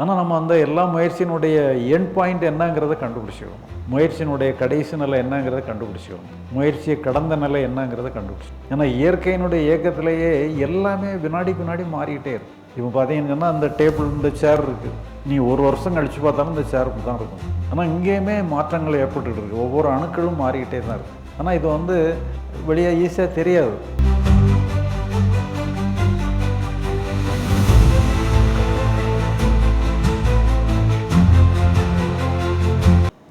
ஆனால் நம்ம அந்த எல்லா முயற்சியினுடைய என் பாயிண்ட் என்னங்கிறத கண்டுபிடிச்சிக்கணும். முயற்சியினுடைய கடைசி நிலை என்னங்கிறத கண்டுபிடிச்சிக்கணும். முயற்சியை கடந்த நிலை என்னங்கிறத கண்டுபிடிச்சிக்கணும். ஏன்னா இயற்கையினுடைய இயக்கத்திலேயே எல்லாமே வினாடி வினாடி மாறிக்கிட்டே இருக்கும். இப்போ பார்த்தீங்கன்னு சொன்னால் அந்த டேபிள் இந்த சேர் இருக்குது நீ ஒரு வருஷம் கழித்து பார்த்தாலும் இந்த சேர் தான் இருக்கும். ஆனால் இங்கேயுமே மாற்றங்கள் ஏற்பட்டுட்டு இருக்குது ஒவ்வொரு அணுக்களும் மாறிக்கிட்டே தான் இருக்குது ஆனால் இது வந்து வெளியே ஈஸியாக தெரியாது.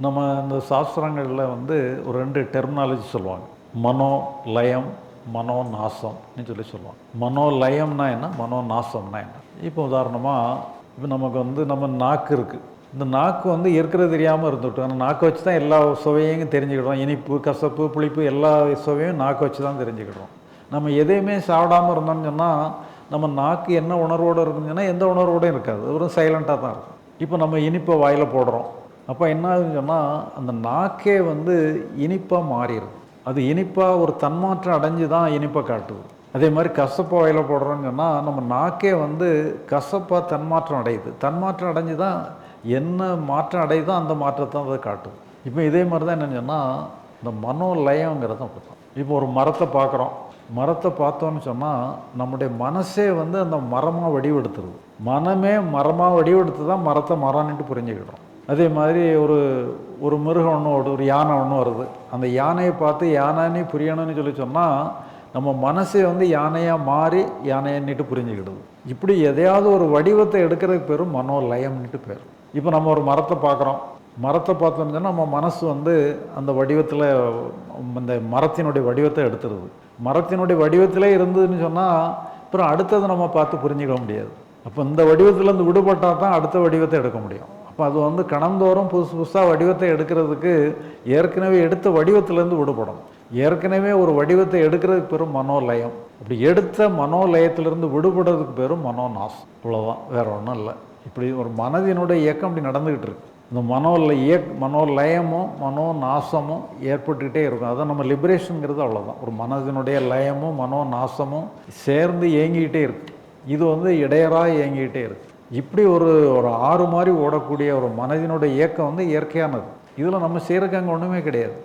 நம்ம இந்த சாஸ்திரங்களில் வந்து ஒரு ரெண்டு டெர்மினாலஜி சொல்லுவாங்க. மனோ லயம் மனோ நாசம்னு சொல்லி சொல்லுவாங்க. மனோ லயம்னா என்ன? மனோ நாசம்னா என்ன? இப்போ உதாரணமாக இப்போ நமக்கு வந்து நம்ம நாக்கு இருக்குது இந்த நாக்கு வந்து இருக்கிறது தெரியாமல் இருந்துவிட்டோம் ஆனால் நாக்கு வச்சு தான் எல்லா சுவையும் தெரிஞ்சுக்கிடுறோம். இனிப்பு கசப்பு புளிப்பு எல்லா சுவையும் நாக்கு வச்சு தான் தெரிஞ்சுக்கிடுறோம். நம்ம எதையுமே சாப்பிடாம இருந்தோம்னு சொன்னால் நம்ம நாக்கு என்ன உணர்வோடு இருக்குன்னு சொன்னால் எந்த உணர்வோடையும் இருக்காது. ஒரு சைலண்ட்டாக தான் இருக்கும். இப்போ நம்ம இனிப்பை வாயில் போடுறோம். அப்போ என்ன ஆகுதுன்னு சொன்னால் அந்த நாக்கே வந்து இனிப்பாக மாறிடும் அது இனிப்பாக ஒரு தன்மாற்றம் அடைஞ்சு தான் இனிப்பை காட்டுது. அதே மாதிரி கசப்பாக வயலை போடுறோன்னு சொன்னால் நம்ம நாக்கே வந்து கசப்பாக தன்மாற்றம் அடையுது. தன்மாற்றம் அடைஞ்சு தான் என்ன மாற்றம் அடையுதோ அந்த மாற்றத்தை அதை காட்டும் இப்போ இதே மாதிரி தான் என்னென்னு சொன்னால் இந்த மனோலயங்கிறது அப்படி தான் இப்போ ஒரு மரத்தை பார்க்குறோம். மரத்தை பார்த்தோன்னு சொன்னால் நம்முடைய மனசே வந்து அந்த மரமாக வடிவெடுத்துருது. மனமே மரமாக வடிவெடுத்து தான் மரத்தை மரம்னுட்டு புரிஞ்சுக்கிடும் அதே மாதிரி ஒரு ஒரு மிருகம் ஒன்று ஓடு ஒரு யானை ஒன்று வருது. அந்த யானையை பார்த்து யானைன்னு புரியணும்னு சொல்லி சொன்னால் நம்ம மனசே வந்து யானையாக மாறி யானையன்னுட்டு புரிஞ்சுக்கிடுது. இப்படி எதையாவது ஒரு வடிவத்தை எடுக்கிறதுக்கு பேரும் மனோலயம்னுட்டு பேர். இப்போ நம்ம ஒரு மரத்தை பார்க்குறோம். மரத்தை பார்த்தோம்னா நம்ம மனசு வந்து அந்த வடிவத்தில் அந்த மரத்தினுடைய வடிவத்தை எடுத்துருது. மரத்தினுடைய வடிவத்திலே இருந்ததுன்னு சொன்னால் அப்புறம் அடுத்ததை நம்ம பார்த்து புரிஞ்சுக்க முடியாது. அப்போ இந்த வடிவத்திலேருந்து விடுபட்டால் தான் அடுத்த வடிவத்தை எடுக்க முடியும். இப்போ அது வந்து கணந்தோறும் புதுசு புதுசாக வடிவத்தை எடுக்கிறதுக்கு ஏற்கனவே எடுத்த வடிவத்திலேருந்து விடுபடும். ஏற்கனவே ஒரு வடிவத்தை எடுக்கிறதுக்கு பெரும் மனோலயம். அப்படி எடுத்த மனோலயத்திலிருந்து விடுபடுறதுக்கு பெரும் மனோநாஸ் இவ்வளோதான் வேற ஒன்றும் இல்லை. இப்படி ஒரு மனதினுடைய இயக்கம் அப்படி நடந்துக்கிட்டு இருக்கு. இந்த மனோல இயக் மனோலயமும் மனோ நாசமும் ஏற்பட்டுக்கிட்டே இருக்கும். அதான் நம்ம லிபரேஷனுங்கிறது அவ்வளோதான் ஒரு மனதினுடைய லயமும் மனோ நாசமும் சேர்ந்து இயங்கிக்கிட்டே இருக்கு. இது வந்து இடையராக இயங்கிக்கிட்டே இருக்குது இப்படி ஒரு ஒரு ஆறு மாதிரி ஓடக்கூடிய ஒரு மனதினுடைய இயக்கம் வந்து இயற்கையானது. இதில் நம்ம செய்கிறக்கு அங்கே ஒன்றுமே கிடையாது.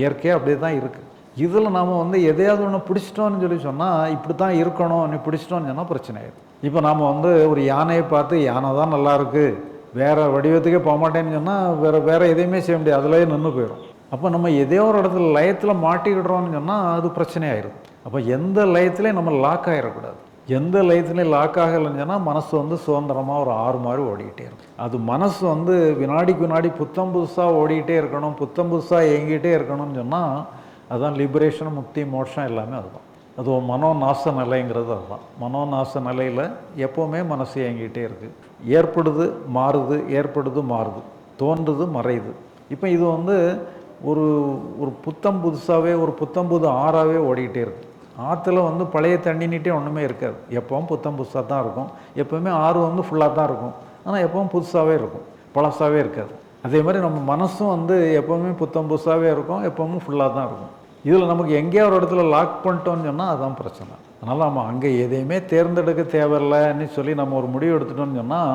இயற்கையாக அப்படியே தான் இருக்குது இதில் நாம் வந்து எதையாவது ஒன்று பிடிச்சிட்டோம்னு சொல்லி சொன்னால் இப்படி தான் இருக்கணும் நீ பிடிச்சிட்டோன்னு சொன்னால் பிரச்சனை ஆயிடும் இப்போ நாம் வந்து ஒரு யானையை பார்த்து யானை தான் நல்லா இருக்குது வேறு வடிவத்துக்கே போக மாட்டேன்னு சொன்னால் வேறு வேறு எதையுமே செய்ய முடியாது. அதிலே நின்று போயிடும் அப்போ நம்ம எதையோ ஒரு இடத்துல லயத்தில் மாட்டிக்கிடுறோம்னு சொன்னால் அது பிரச்சனை ஆயிடும் அப்போ எந்த லயத்துலேயும் நம்ம லாக் ஆகிடக்கூடாது எந்த லயத்துலையும் லாக் ஆகலைன்னு சொன்னால் மனசு வந்து சுதந்திரமாக ஒரு ஆறு மாதிரி ஓடிக்கிட்டே இருக்கும். அது மனசு வந்து வினாடிக்கு வினாடி புத்தம் புதுசாக ஓடிக்கிட்டே இருக்கணும் புத்தம் புதுசாக இயங்கிட்டே இருக்கணும்னு சொன்னால் அதுதான் லிபரேஷன் முக்தி மோட்சம் எல்லாமே அதுதான். அது மனோநாச நிலைங்கிறது அதுதான். மனோநாச நிலையில் எப்போவுமே மனசு இயங்கிட்டே இருக்குது ஏற்படுது மாறுது ஏற்படுது மாறுது. தோன்றுது மறையுது. இப்போ இது வந்து ஒரு ஒரு புத்தம் புதுசாகவே ஒரு புத்தம் புது ஆறாகவே ஓடிக்கிட்டே இருக்குது ஆற்றுல வந்து பழைய தண்ணினிட்டே ஒன்றுமே இருக்காது. எப்பவும் புத்தம் புதுசாக தான் இருக்கும். எப்போவுமே ஆறு வந்து ஃபுல்லாக தான் இருக்கும். ஆனால் எப்பவும் புதுசாகவே இருக்கும். பழசாகவே இருக்காது. அதே மாதிரி நம்ம மனசும் வந்து எப்போவுமே புத்தம் புதுசாகவே இருக்கும். எப்பவும் ஃபுல்லாக தான் இருக்கும். இதில் நமக்கு எங்கேயோ ஒரு இடத்துல லாக் பண்ணிட்டோம்னு சொன்னால் அதுதான் பிரச்சனை. அதனால் நம்ம அங்கே எதையுமே தேர்ந்தெடுக்க தேவையில்லைன்னு சொல்லி நம்ம ஒரு முடிவு எடுத்துட்டோம்னு சொன்னால்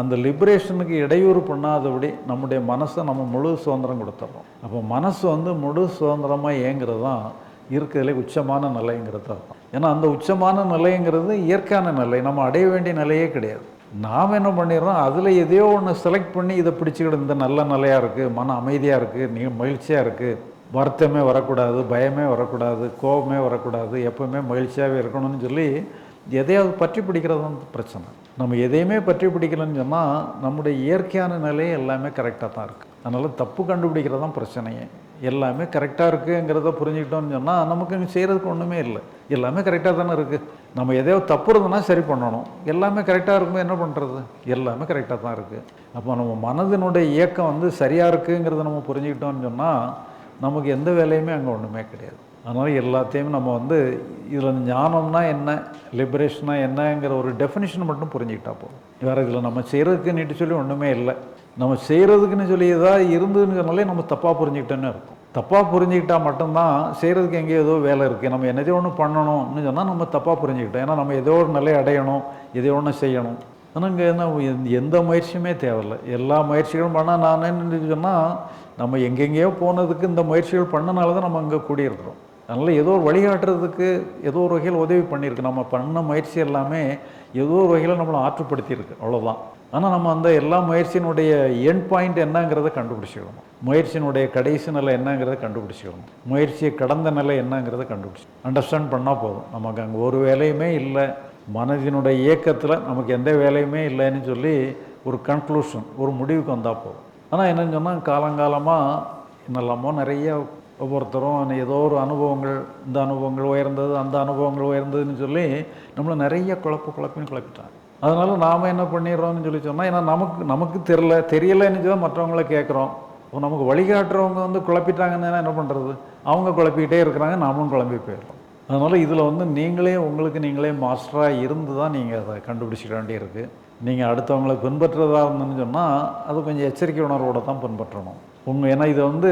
அந்த லிபரேஷனுக்கு இடையூறு பண்ணாதபடி நம்முடைய மனசை நம்ம முழு சுதந்திரம் கொடுத்துட்றோம் அப்போ மனசு வந்து முழு சுதந்திரமாக இயங்குறது தான் இருக்கிறதுலே உச்சமான நிலைங்கிறது தான் ஏன்னா அந்த உச்சமான நிலைங்கிறது இயற்கையான நிலை. நம்ம அடைய வேண்டிய நிலையே கிடையாது. நாம் என்ன பண்ணிடுறோம்? அதில் எதையோ ஒன்று செலக்ட் பண்ணி இதை பிடிச்சிக்கிட்டு இந்த நல்ல நிலையாக இருக்குது மன அமைதியாக இருக்குது நீ மகிழ்ச்சியாக இருக்குது வருத்தமே வரக்கூடாது பயமே வரக்கூடாது கோபமே வரக்கூடாது எப்பவுமே மகிழ்ச்சியாகவே இருக்கணும்னு சொல்லி எதையாவது பற்றி பிடிக்கிறது தான் பிரச்சனை. நம்ம எதையுமே பற்றி பிடிக்கலன்னு சொன்னால் நம்முடைய இயற்கையான நிலையே எல்லாமே கரெக்டாக தான் இருக்குது அதனால் தப்பு கண்டுபிடிக்கிறது தான் பிரச்சனையே. எல்லாமே கரெக்டாக இருக்குங்கிறத புரிஞ்சுக்கிட்டோம்னு சொன்னால் நமக்கு இங்கே செய்கிறதுக்கு ஒன்றுமே இல்லை. எல்லாமே கரெக்டாக தானே இருக்குது நம்ம எதையோ தப்பு இருந்ததுன்னா சரி பண்ணணும். எல்லாமே கரெக்டாக இருக்கும்போது என்ன பண்ணுறது எல்லாமே கரெக்டாக தான் இருக்குது அப்போ நம்ம மனதினுடைய இயக்கம் வந்து சரியாக இருக்குங்கிறத நம்ம புரிஞ்சுக்கிட்டோம்னு சொன்னால் நமக்கு எந்த வேலையுமே அங்கே ஒன்றுமே கிடையாது. அதனால் எல்லாத்தையும் நம்ம வந்து இதில் ஞானம்னா என்ன லிபரேஷனா என்னங்கிற ஒரு டெஃபினிஷன் மட்டும் புரிஞ்சுக்கிட்டா போதும். வேறு இதில் நம்ம செய்கிறதுக்கு நீட்டு சொல்லி ஒன்றுமே இல்லை. நம்ம செய்கிறதுக்குன்னு சொல்லி ஏதாவது இருந்துங்கிறனாலே நம்ம தப்பாக புரிஞ்சுக்கிட்டோன்னு இருக்கும் தப்பாக புரிஞ்சுக்கிட்டால் மட்டும்தான் செய்கிறதுக்கு எங்கேயோ ஏதோ வேலை இருக்குது நம்ம என்னதோ ஒன்று பண்ணணும்னு சொன்னால் நம்ம தப்பாக புரிஞ்சுக்கிட்டோம். ஏன்னா நம்ம ஏதோ ஒரு நிலையை அடையணும் எதோ ஒன்று செய்யணும். ஆனால் இங்கே என்ன எந்த முயற்சியுமே தேவையில்லை. எல்லா முயற்சிகளும் பண்ணால் நான் என்ன சொன்னால் நம்ம எங்கெங்கேயோ போனதுக்கு இந்த முயற்சிகள் பண்ணனால தான் நம்ம அங்கே கூடியிருக்கிறோம். அதனால் ஏதோ ஒரு வழிகாட்டுறதுக்கு ஏதோ ஒரு வகையில் உதவி பண்ணியிருக்கு. நம்ம பண்ண முயற்சி எல்லாமே ஏதோ ஒரு வகையில் நம்மளை ஆற்றுப்படுத்தியிருக்கு. அவ்வளோதான் ஆனால் நம்ம அந்த எல்லா முயற்சியினுடைய எண்ட் பாயிண்ட் என்னங்கிறத கண்டுபிடிச்சிக்கணும். முயற்சியினுடைய கடைசி நிலை என்னங்கிறத கண்டுபிடிச்சிக்கணும். முயற்சியை கடந்த நிலை என்னங்கிறத கண்டுபிடிச்சி அண்டர்ஸ்டாண்ட் பண்ணால் போதும். நமக்கு அங்கே ஒரு வேலையுமே இல்லை. மனதினுடைய இயக்கத்தில் நமக்கு எந்த வேலையுமே இல்லைன்னு சொல்லி ஒரு கன்க்ளூஷன் ஒரு முடிவுக்கு வந்தால் போதும். ஆனால் என்னன்னு சொன்னால் காலங்காலமாக என்னெல்லாமோ நிறைய ஒவ்வொருத்தரும் ஏதோ ஒரு அனுபவங்கள் இந்த அனுபவங்கள் உயர்ந்தது அந்த அனுபவங்கள் உயர்ந்ததுன்னு சொல்லி நம்மளை நிறைய குழப்ப குழப்பின்னு குழப்பிட்டாங்க. அதனால் நாம் என்ன பண்ணிடுறோம்னு சொல்லி சொன்னால் ஏன்னா நமக்கு நமக்கு தெரில தெரியலைன்னு சொல்லி மற்றவங்கள கேட்குறோம். இப்போ நமக்கு வழிகாட்டுறவங்க வந்து குழப்பிட்டாங்கன்னா என்ன பண்ணுறது அவங்க குழப்பிக்கிட்டே இருக்கிறாங்க நாமளும் குழம்பி போயிடுறோம். அதனால் இதில் வந்து நீங்களே உங்களுக்கு நீங்களே மாஸ்டராக இருந்து தான் நீங்கள் அதை கண்டுபிடிச்சிக்க வேண்டியிருக்கு. நீங்கள் அடுத்தவங்களை பின்பற்றுறதா இருந்ததுன்னு சொன்னால் அது கொஞ்சம் எச்சரிக்கை உணர்வோடு தான் பின்பற்றணும். உங்கள் ஏன்னா இதை வந்து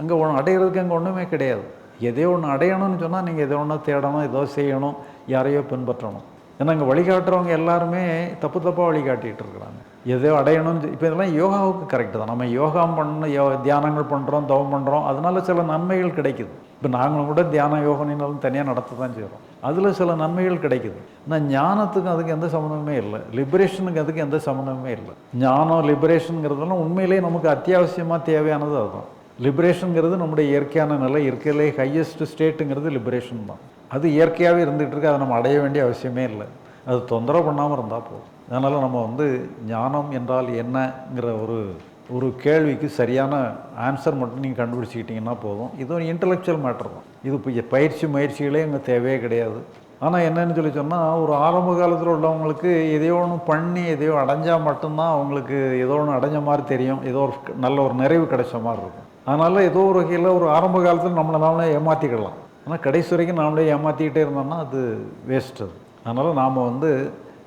அங்கே ஒன்று அடையிறதுக்கு அங்கே ஒன்றுமே கிடையாது. எதையோ ஒன்று அடையணும்னு சொன்னால் நீங்கள் எதோ ஒன்று தேடணும் ஏதோ செய்யணும் யாரையோ பின்பற்றணும். ஏன்னா அங்கே வழிகாட்டுறவங்க எல்லாருமே தப்பு தப்பாக வழிகாட்டிகிட்டு இருக்கிறாங்க. எதையோ அடையணும்னு இப்போ இதெல்லாம் யோகாவுக்கு கரெக்டு தான். நம்ம யோகா பண்ணணும் யோ தியானங்கள் பண்ணுறோம் தவம் பண்ணுறோம் அதனால சில நன்மைகள் கிடைக்குது. இப்போ நாங்களும் கூட தியான யோகனாலும் தனியாக நடத்த தான் செய்கிறோம் அதில் சில நன்மைகள் கிடைக்குது. ஆனால் ஞானத்துக்கும் அதுக்கு எந்த சம்மந்தமே இல்லை. லிபரேஷனுக்கு அதுக்கு எந்த சம்மந்தமே இல்லை. ஞானம் லிபரேஷனுங்கிறதெல்லாம் உண்மையிலேயே நமக்கு அத்தியாவசியமாக தேவையானது அதுதான். லிபரேஷனுங்கிறது நம்முடைய இயற்கையான நிலை இயற்கையிலே ஹையஸ்ட் ஸ்டேட்டுங்கிறது லிபரேஷன் தான். அது இயற்கையாகவே இருந்துகிட்டு இருக்கு அதை நம்ம அடைய வேண்டிய அவசியமே இல்லை. அது தொந்தரவு பண்ணாமல் இருந்தால் போதும். அதனால் நம்ம வந்து ஞானம் என்றால் என்னங்கிற ஒரு ஒரு கேள்விக்கு சரியான ஆன்சர் மட்டும் நீங்கள் கண்டுபிடிச்சிக்கிட்டிங்கன்னா போதும். இது ஒரு இன்டலெக்சுவல் மேட்டர் தான். இது இப்போ பயிற்சி முயற்சிகளே இங்கே தேவையே கிடையாது. ஆனால் என்னன்னு சொல்லி சொன்னால் ஒரு ஆரம்ப காலத்தில் உள்ளவங்களுக்கு எதையோ ஒன்று பண்ணி எதையோ அடைஞ்சால் மட்டும்தான் அவங்களுக்கு ஏதோ ஒன்று அடைஞ்ச மாதிரி தெரியும். ஏதோ ஒரு நல்ல ஒரு நிறைவு கிடைச்ச மாதிரி இருக்கும். அதனால் ஏதோ ஒரு வகையில் ஒரு ஆரம்ப காலத்தில் நம்மளை நாமளே ஏமாற்றிக்கலாம் ஆனால் கடைசி வரைக்கும் நாமளே ஏமாற்றிக்கிட்டே இருந்தோம்னா அது வேஸ்ட் அது அதனால் நாம் வந்து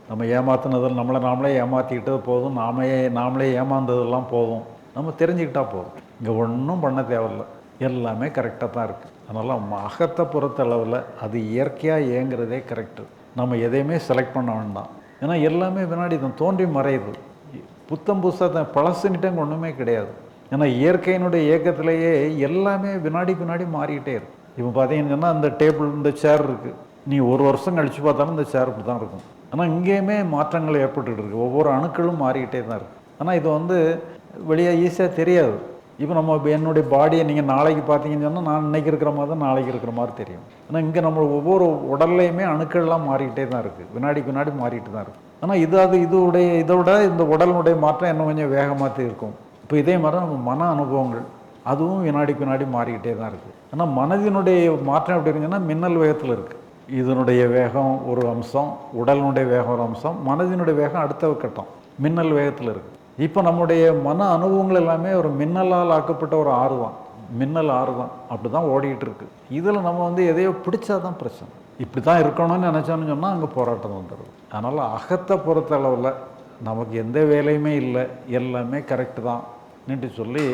நம்ம ஏமாத்தினதில் நம்மளை நாமளே ஏமாற்றிக்கிட்டது போதும் நாமே நாமளே ஏமாந்ததெல்லாம் போதும். நம்ம தெரிஞ்சுக்கிட்டால் போதும். இங்கே ஒன்றும் பண்ண தேவையில்லை. எல்லாமே கரெக்டாக தான் இருக்குது அதனால் மகத்தை பொறுத்த பொறுத்தளவில் அது இயற்கையாக இயங்குறதே கரெக்டு நம்ம எதையுமே செலக்ட் பண்ண வேண்டாம். ஏன்னா எல்லாமே வினாடி தான் தோன்றி மறையுது. புத்தம் புதுசாக தான் பழசுன்னிட்டங்க ஒன்றுமே கிடையாது. ஏன்னா இயற்கையினுடைய இயக்கத்திலேயே எல்லாமே வினாடி வினாடி மாறிக்கிட்டே இருக்கும். இப்போ பார்த்தீங்கன்னு சொன்னால் அந்த டேபிள் இந்த சேர் இருக்குது நீ ஒரு வருஷம் கழித்து பார்த்தாலும் இந்த சேர் இப்படி தான் இருக்கும். ஆனால் இங்கேயுமே மாற்றங்கள் ஏற்பட்டுட்டு இருக்குது ஒவ்வொரு அணுக்களும் மாறிக்கிட்டே தான் இருக்குது ஆனால் இது வந்து வெளியே ஈஸியாக தெரியாது. இப்போ நம்ம இப்போ என்னுடைய பாடியை நீங்கள் நாளைக்கு பார்த்தீங்கன்னு சொன்னால் நான் இன்னைக்கு இருக்கிற மாதிரி தான் நாளைக்கு இருக்கிற மாதிரி தெரியும். ஆனால் இங்கே நம்ம ஒவ்வொரு உடல்லையுமே அணுக்கள்லாம் மாறிக்கிட்டே தான் இருக்குது வினாடிக்கு வினாடி மாறிட்டு தான் இருக்குது ஆனால் இது அது இதோடைய இதோட இந்த உடலினுடைய மாற்றம் இன்னும் கொஞ்சம் வேகமாக இருக்கும். இப்போ இதே மாதிரி தான் நம்ம மன அனுபவங்கள். அதுவும் வினாடிக்கு வினாடி மாறிக்கிட்டே தான் இருக்குது ஆனால் மனதினுடைய மாற்றம் எப்படி இருக்குன்னா மின்னல் வேகத்தில் இருக்குது இதனுடைய வேகம் ஒரு அம்சம் உடலினுடைய வேகம் ஒரு அம்சம் மனதினுடைய வேகம் அடுத்த கட்டம் மின்னல் வேகத்தில் இருக்குது இப்போ நம்முடைய மன அனுபவங்கள் எல்லாமே ஒரு மின்னலால் ஆக்கப்பட்ட ஒரு ஆறு தான் மின்னல் ஆறு தான் அப்படி தான் ஓடிக்கிட்டு இருக்கு. இதில் நம்ம வந்து எதையோ பிடிச்சா தான் பிரச்சனை. இப்படி தான் இருக்கணும்னு நினச்சோன்னு சொன்னால் அங்கே போராட்டம் வந்துடுது அதனால் அகத்தை பொறுத்த அளவில் நமக்கு எந்த வேலையுமே இல்லை. எல்லாமே கரெக்டு தான். சொல்லி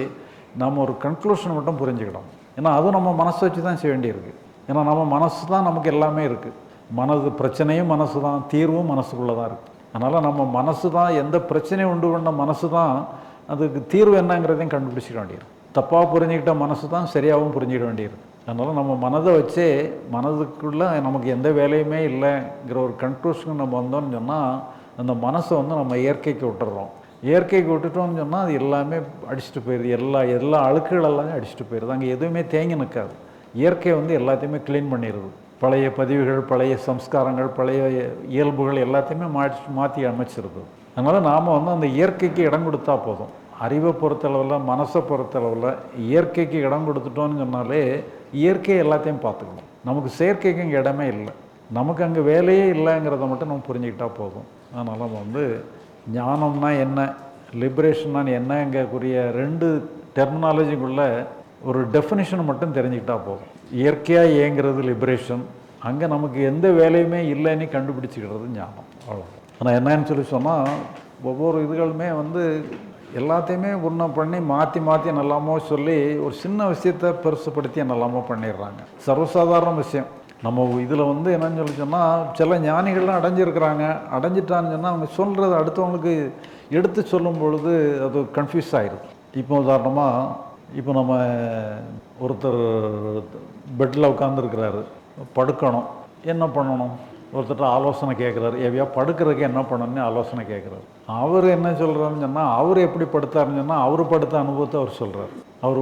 நம்ம ஒரு கன்க்ளூஷன் மட்டும் புரிஞ்சுக்கிடணும் ஏன்னா அதுவும் நம்ம மனசை வச்சு தான் செய்ய வேண்டியிருக்கு. ஏன்னா நம்ம மனசு தான் நமக்கு எல்லாமே இருக்குது மனது பிரச்சனையும் மனசு தான் தீர்வும் மனசுக்குள்ளே தான் இருக்குது அதனால் நம்ம மனசு தான் எந்த பிரச்சனையும் உண்டு பண்ண மனசு தான் அதுக்கு தீர்வு என்னங்கிறதையும் கண்டுபிடிச்சிக்க வேண்டியிருக்கு. தப்பாக புரிஞ்சுக்கிட்ட மனசு தான் சரியாகவும் புரிஞ்சிக்க வேண்டியிருக்கு. அதனால் நம்ம மனதை வச்சே மனதுக்குள்ளே நமக்கு எந்த வேலையுமே இல்லைங்கிற ஒரு கன்க்ளூஷனுக்கு நம்ம வந்தோம்னு சொன்னால் அந்த மனசை வந்து நம்ம இயற்கைக்கு விட்டுறோம். இயற்கைக்கு விட்டுட்டோம்னு சொன்னால் அது எல்லாமே அடிச்சுட்டு போயிடுது எல்லா எல்லா அழுக்குகள் எல்லாமே அடிச்சுட்டு போயிடுது அங்கே எதுவுமே தேங்கி நிற்காது இயற்கை வந்து எல்லாத்தையுமே க்ளீன் பண்ணிடுது. பழைய பதிவுகள் பழைய சம்ஸ்காரங்கள் பழைய இயல்புகள் எல்லாத்தையுமே மாற்றி மாற்றி அமைச்சிருது. அதனால் நாம் வந்து அந்த இயற்கைக்கு இடம் கொடுத்தா போதும். அறிவை பொறுத்தளவில் மனசை பொறுத்தளவில் இயற்கைக்கு இடம் கொடுத்துட்டோன்னு சொன்னாலே இயற்கையை எல்லாத்தையும் பார்த்துக்கணும். நமக்கு செயற்கைக்கு இங்கே இடமே இல்லை. நமக்கு அங்கே வேலையே இல்லைங்கிறத மட்டும் நம்ம புரிஞ்சுக்கிட்டால் போதும். அதனால் நம்ம வந்து ஞானம்னா என்ன? லிபரேஷன்னா என்னங்கக்கூடிய ரெண்டு டெர்மினாலஜிக்குள்ளே ஒரு டெஃபினிஷன் மட்டும் தெரிஞ்சுக்கிட்டா போதும். இயற்கையாக இயங்கிறது லிபரேஷன் அங்கே நமக்கு எந்த வேலையுமே இல்லைன்னு கண்டுபிடிச்சிக்கிறது ஞானம். அவ்வளோ ஆனால் என்னன்னு சொல்லி சொன்னால் ஒவ்வொரு இதுகளுமே வந்து எல்லாத்தையுமே ஒன்றா பண்ணி மாற்றி மாற்றி நல்லாமோ சொல்லி ஒரு சின்ன விஷயத்தை பெருசுப்படுத்தி நல்லாமோ பண்ணிடுறாங்க. சர்வசாதாரண விஷயம். நம்ம இதில் வந்து என்னன்னு சொல்லி சொன்னால் சில ஞானிகள்லாம் அடைஞ்சிருக்கிறாங்க. அடைஞ்சிட்டான்னு சொன்னால் அவங்க சொல்கிறது அடுத்தவங்களுக்கு எடுத்து சொல்லும் பொழுது அது கன்ஃபியூஸ் ஆகிடுது இப்போ உதாரணமாக இப்போ நம்ம ஒருத்தர் பெட்டில் உட்காந்துருக்கிறாரு படுக்கணும். என்ன பண்ணணும்? ஒருத்தர்ட்ட ஆலோசனை கேட்குறாரு. எவையா படுக்கிறதுக்கு என்ன பண்ணணும்னு ஆலோசனை கேட்குறாரு. அவர் என்ன சொல்கிறாருன்னு சொன்னால் அவர் எப்படி படுத்தாருன்னு சொன்னால் அவர் படுத்த அனுபவத்தை அவர் சொல்கிறார் அவர்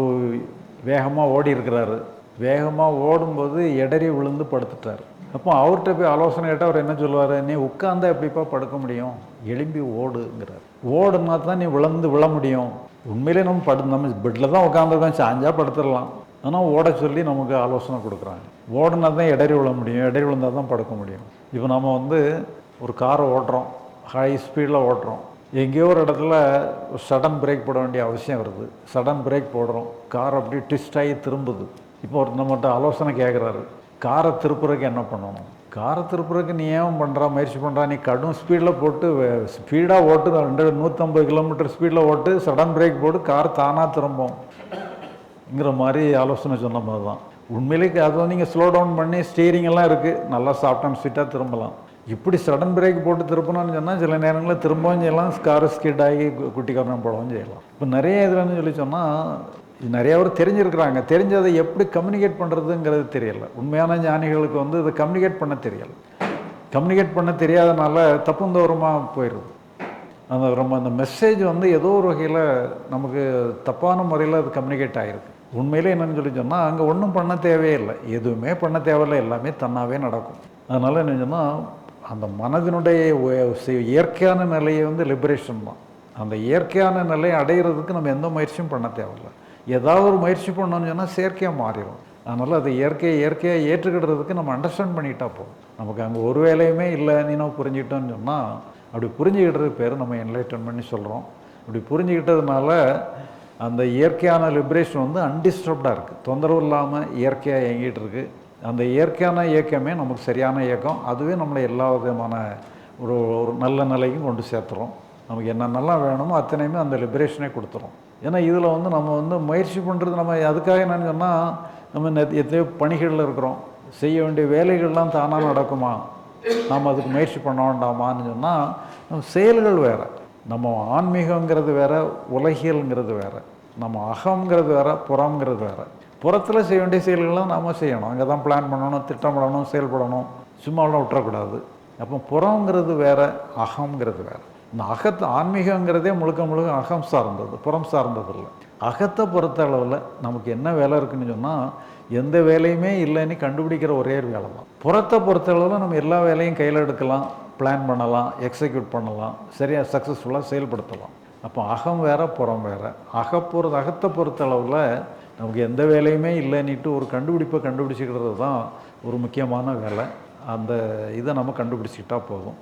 வேகமாக ஓடி இருக்கிறாரு வேகமாக ஓடும்போது இடறி விழுந்து படுத்துட்டார். அப்போ அவர்கிட்ட போய் ஆலோசனை கேட்டால் அவர் என்ன சொல்லுவார்? நீ உட்காந்தா எப்படிப்பா படுக்க முடியும்? எலும்பி ஓடுங்கிறார். ஓடுனா தான் நீ விழுந்து விழ முடியும். உண்மையிலே நம்ம படு நம்ம பெட்டில் தான் உட்காந்துருக்கோம் சாஞ்சா படுத்துடலாம். ஆனால் ஓட சொல்லி நமக்கு ஆலோசனை கொடுக்குறாங்க. ஓடுனா தான் இடறி விழ முடியும். இடறி விழுந்தால் தான் படுக்க முடியும். இப்போ நம்ம வந்து ஒரு காரை ஓட்டுறோம். ஹை ஸ்பீடில் ஓட்டுறோம். எங்கேயோ ஒரு இடத்துல சடன் பிரேக் போட வேண்டிய அவசியம் வருது. சடன் பிரேக் போடுறோம். கார் அப்படியே ட்விஸ்ட் ஆகி திரும்புது. இப்போ ஒரு நம்மகிட்ட ஆலோசனை கேட்குறாரு காரை திருப்புறக்கு என்ன பண்ணணும்? காரை திருப்புறதுக்கு நீ ஏன் பண்ணுறா முயற்சி பண்ணுறா நீ கடும் ஸ்பீடில் போட்டு ஸ்பீடாக ஓட்டு ரெண்டு நூற்றம்பது கிலோமீட்டர் ஸ்பீடில் ஓட்டு சடன் பிரேக் போட்டு கார் தானாக திரும்பும். ங்கிற மாதிரி ஆலோசனை சொன்ன மாதிரி தான் உண்மையிலே அதை நீங்கள் ஸ்லோ டவுன் பண்ணி ஸ்டீரிங் எல்லாம் இருக்குது நல்லா சாஃப்ட் ஸ்வீட்டாக திரும்பலாம். இப்படி சடன் பிரேக் போட்டு திருப்பணும்னு சொன்னால் சில நேரங்களில் திரும்பவும் செய்யலாம். ஸ்கார் ஸ்கிட் ஆகி குட்டி காரணம் போடவும் செய்யலாம். இப்போ நிறைய இதில் சொல்லி சொன்னால் இது நிறையா பேர் தெரிஞ்சிருக்கிறாங்க. தெரிஞ்சதை எப்படி கம்யூனிகேட் பண்ணுறதுங்கிறது தெரியல. உண்மையான ஞானிகளுக்கு வந்து இதை கம்யூனிகேட் பண்ண தெரியல. கம்யூனிகேட் பண்ண தெரியாதனால தப்பும் தூரமாக போயிடுது. அந்த ரொம்ப அந்த மெசேஜ் வந்து ஏதோ ஒரு வகையில் நமக்கு தப்பான முறையில் அது கம்யூனிகேட் ஆகிருக்கு உண்மையிலே என்னன்னு சொல்லி சொன்னால் அங்கே ஒன்றும் பண்ண தேவையில்லை. எதுவுமே பண்ண தேவையில்லை. எல்லாமே தன்னாகவே நடக்கும். அதனால் என்ன சொன்னால் அந்த மனதினுடைய இயற்கையான நிலையை வந்து லிபரேஷன் தான். அந்த இயற்கையான நிலையை அடையிறதுக்கு நம்ம எந்த முயற்சியும் பண்ண தேவையில்லை. ஏதாவது ஒரு முயற்சி பண்ணோம்னு சொன்னால் செயற்கையாக மாறிடும் அதனால் அது இயற்கையை இயற்கையாக ஏற்றுக்கிடுறதுக்கு நம்ம அண்டர்ஸ்டாண்ட் பண்ணிட்டா போதும். நமக்கு அங்கே ஒரு வேலையுமே இல்லை நீ நம்ம புரிஞ்சுக்கிட்டோன்னு சொன்னால் அப்படி புரிஞ்சுக்கிட்டது பேர் நம்ம என்லைட்டன் பண்ணி சொல்கிறோம் இப்படி புரிஞ்சுக்கிட்டதுனால அந்த இயற்கையான லிபரேஷன் வந்து அன்டிஸ்டர்ப்டாக இருக்குது தொந்தரவு இல்லாமல் இயற்கையாக இயங்கிட்டு இருக்கு. அந்த இயற்கையான இயக்கமே நமக்கு சரியான இயக்கம். அதுவே நம்மளை எல்லா விதமான ஒரு ஒரு நல்ல நிலைக்கும் கொண்டு சேர்த்துறோம் நமக்கு என்னென்னலாம் வேணுமோ அத்தனையுமே அந்த லிபரேஷனே கொடுத்துரும். ஏன்னா இதில் வந்து நம்ம வந்து முயற்சி பண்ணுறது நம்ம அதுக்காக என்னன்னு சொன்னால் நம்ம நெத்- எத்தனையோ பணிகளில் இருக்கிறோம். செய்ய வேண்டிய வேலைகள்லாம் தானாக நடக்குமா? நாம் அதுக்கு முயற்சி பண்ண வேண்டாமான்னு சொன்னால் நம்ம செயல்கள் வேறு. நம்ம ஆன்மீகங்கிறது வேறு உலகியல்ங்கிறது வேறு. நம்ம அகங்கிறது வேறு புறம்ங்கிறது வேறு. புறத்தில் செய்ய வேண்டிய செயல்கள்லாம் நாம் செய்யணும். அங்கே தான் பிளான் பண்ணணும் திட்டமிடணும் செயல்படணும். சும்மாலாம் விட்டுறக்கூடாது. அப்போ புறங்கிறது வேறு அகங்கிறது வேறு. இந்த அகத்து ஆன்மீகங்கிறதே முழுக்க முழுக்க அகம் சார்ந்தது புறம் சார்ந்தது இல்லை. அகத்தை பொறுத்த அளவில் நமக்கு என்ன வேலை இருக்குன்னு சொன்னால் எந்த வேலையுமே இல்லைன்னு கண்டுபிடிக்கிற ஒரே ஒரு வேலை தான். புறத்தை பொறுத்த அளவில் நம்ம எல்லா வேலையும் கையில் எடுக்கலாம் பிளான் பண்ணலாம் எக்ஸிக்யூட் பண்ணலாம் சரியாக சக்ஸஸ்ஃபுல்லாக செயல்படுத்தலாம். அப்போ அகம் வேற புறம் வேற. அகப்பொறுத்த அகத்தை பொறுத்த அளவில் நமக்கு எந்த வேலையுமே இல்லைன்னுட்டு ஒரு கண்டுபிடிப்பை கண்டுபிடிச்சிக்கிறது தான் ஒரு முக்கியமான வேலை. அந்த இதை நம்ம கண்டுபிடிச்சிக்கிட்டா போதும்.